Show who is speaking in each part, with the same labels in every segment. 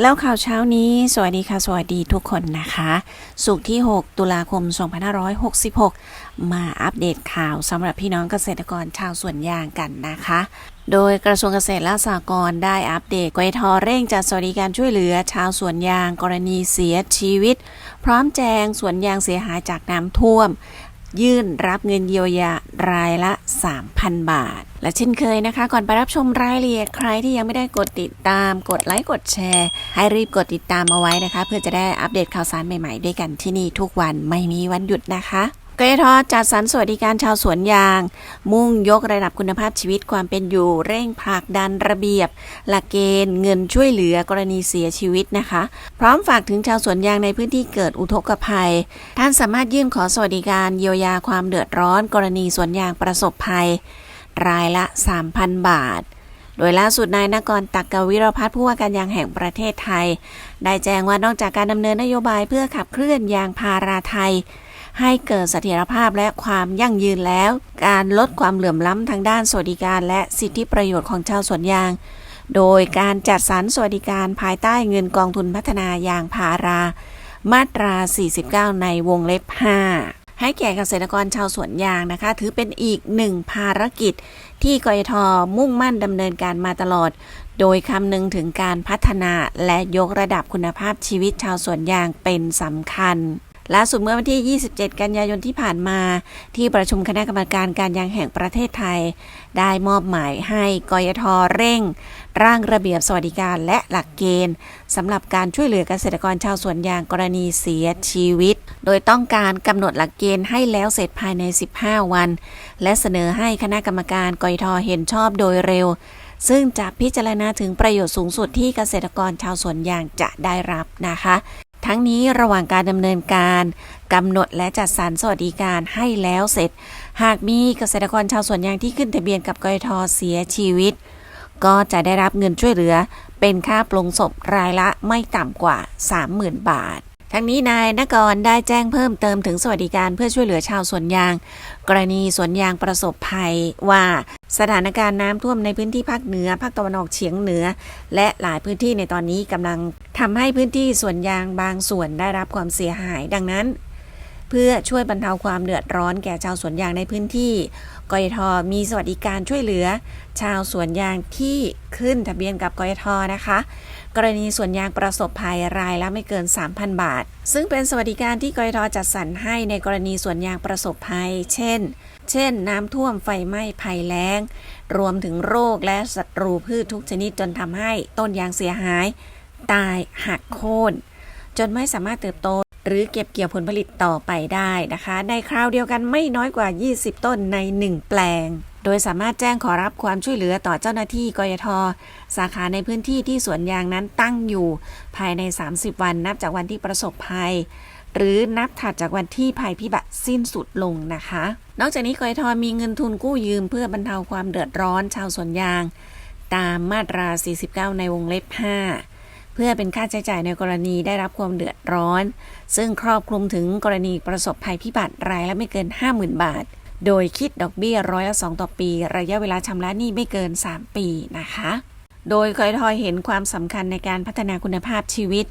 Speaker 1: แล้วข่าวเช้านี้ สวัสดีค่ะ สวัสดีทุกคนนะคะ สุกร์ที่ 6 ตุลาคม 2566 มาอัปเดตข่าวสำหรับพี่น้องเกษตรกรชาวสวนยางกันนะคะ โดยกระทรวงเกษตรและสหกรณ์ได้อัปเดตกยทเร่งจัดสวัสดิการช่วยเหลือชาวสวนยางกรณีเสียชีวิต พร้อมแจงสวนยางเสียหายจากน้ำท่วม ยื่นรับเงินเยียวยารายละ 3,000 บาท และเช่นเคยนะคะ ก่อนไปรับชมรายละเอียดใครที่ยังไม่ได้กดติดตาม กดไลค์กดแชร์ ให้รีบกดติดตามเอาไว้นะคะ เพื่อจะได้อัปเดตข่าวสารใหม่ๆ ด้วยกันที่นี่ทุกวันไม่มีวันหยุดนะคะ กยทจัดสรรสวัสดิการชาวสวนยาง มุ่งยกระดับคุณภาพชีวิตความเป็นอยู่ เร่งผลักดันระเบียบ หลักเกณฑ์เงินช่วยเหลือกรณีเสียชีวิตนะคะ พร้อมฝากถึงชาวสวนยางในพื้นที่เกิดอุทกภัย ท่านสามารถยื่นขอสวัสดิการเยียวยาความเดือดร้อน กรณีสวนยางประสบภัย รายละ 3,000 บาทโดยล่าสุดนายนกรตักกวิรพัฒน์ผู้ว่าการยางแห่งประเทศไทย ได้แจ้งว่านอกจากการดำเนินนโยบายเพื่อขับเคลื่อนยางพาราไทย ให้เกิดเสถียรภาพและความยั่งยืนแล้ว การลดความเหลื่อมล้ำทางด้านสวัสดิการ และสิทธิประโยชน์ของชาวสวนยาง โดยการจัดสรรสวัสดิการภายใต้เงินกองทุนพัฒนายางพารา มาตรา 49 ในวงเล็บ 5ให้แก่เกษตรกรชาวสวนยางนะคะ ถือเป็นอีกหนึ่งภารกิจ ที่กยทมุ่งมั่นดำเนินการมาตลอด โดยคำนึงถึงการพัฒนาและยกระดับคุณภาพชีวิตชาวสวนยางเป็นสำคัญ ล่าสุดเมื่อวันที่ 27 กันยายนที่ผ่านมา ที่ประชุมคณะกรรมการการยางแห่งประเทศไทย ได้มอบหมายให้กยทเร่ง ร่างระเบียบสวัสดิการและหลักเกณฑ์สำหรับการช่วยเหลือเกษตรกรชาวสวนยางกรณีเสียชีวิต โดยต้องการกำหนดหลักเกณฑ์ให้แล้วเสร็จภายใน 15 วัน และเสนอให้คณะกรรมการกยทเห็นชอบโดยเร็วซึ่งจะพิจารณาถึงประโยชน์สูงสุดที่เกษตรกรชาวสวนยางจะได้รับนะคะ ทั้งนี้ระหว่างการดำเนินการกำหนดและจัดสรรสวัสดิการให้แล้วเสร็จ หากมีเกษตรกรชาวสวนยางที่ขึ้นทะเบียนกับกยทเสียชีวิต ก็จะได้รับเงินช่วยเหลือ เป็นค่าปลงศพรายละไม่ต่ำกว่า 30,000 บาท ทั้งนี้นายนกรได้แจ้งเพิ่มเติมถึงสวัสดิการเพื่อช่วยเหลือชาวสวนยาง กรณีสวนยางประสบภัยว่า สถานการณ์น้ำท่วมในพื้นที่ภาคเหนือภาคตะวันออกเฉียงเหนือ และหลายพื้นที่ในตอนนี้กำลังทำให้พื้นที่สวนยางบางส่วนได้รับความเสียหายดังนั้น เพื่อช่วยบรรเทาความเดือดร้อนแก่ชาวสวนยางในพื้นที่ กยทมีสวัสดิการช่วยเหลือ ชาวสวนยางที่ขึ้นทะเบียนกับกยทนะคะ กรณีสวนยางประสบภัยรายละไม่เกิน 3,000 บาท ซึ่งเป็นสวัสดิการที่กยทจัดสรรให้ในกรณีสวนยางประสบภัย เช่น เช่น น้ำท่วมไฟไหม้ภัยแล้ง รวมถึงโรคและศัตรูพืชทุกชนิดจนทำให้ต้นยางเสียหาย ตายหักโค่นจนไม่สามารถเติบโต หรือเก็บเกี่ยวผลผลิตต่อไปได้นะคะ ในคราวเดียวกันไม่น้อยกว่า 20 ต้นใน 1 แปลง โดยสามารถแจ้งขอรับความช่วยเหลือต่อเจ้าหน้าที่กยท สาขาในพื้นที่ที่สวนยางนั้นตั้งอยู่ ภายใน 30 วันนับจากวันที่ประสบภัย หรือนับถัดจากวันที่ภัยพิบัติสิ้นสุดลงนะคะ นอกจากนี้กยทมีเงินทุนกู้ยืมเพื่อบรรเทาความเดือดร้อนชาวสวนยาง ตามมาตรา 49 ในวงเล็บ 5 เพื่อเป็นค่าใช้จ่ายในกรณีได้รับความเดือดร้อน ซึ่งครอบคลุมถึงกรณีประสบภัยพิบัติรายละไม่เกิน 50,000 บาท โดยคิดดอกเบี้ยร้อยละ2ต่อปี ระยะเวลาชำระหนี้ไม่เกิน 3 ปีนะคะโดยกยทอยเห็นความสำคัญในการพัฒนาคุณภาพชีวิต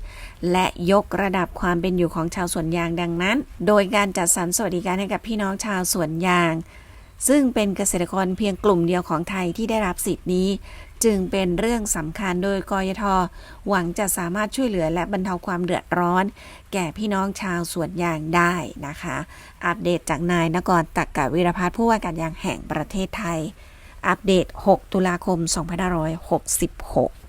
Speaker 1: และยกระดับความเป็นอยู่ของชาวสวนยางดังนั้น โดยการจัดสรรสวัสดิการให้กับพี่น้องชาวสวนยาง ซึ่งเป็นเกษตรกรเพียงกลุ่มเดียวของไทยที่ได้รับสิทธินี้ จึงเป็นเรื่องสำคัญโดยกยท หวังจะสามารถช่วยเหลือและบรรเทาความเดือดร้อน แก่พี่น้องชาวสวนยางได้นะคะ อัปเดตจากนายนกรตักกะวิรพัฒน์ผู้ว่าการยางแห่งประเทศไทย อัปเดต 6 ตุลาคม 2566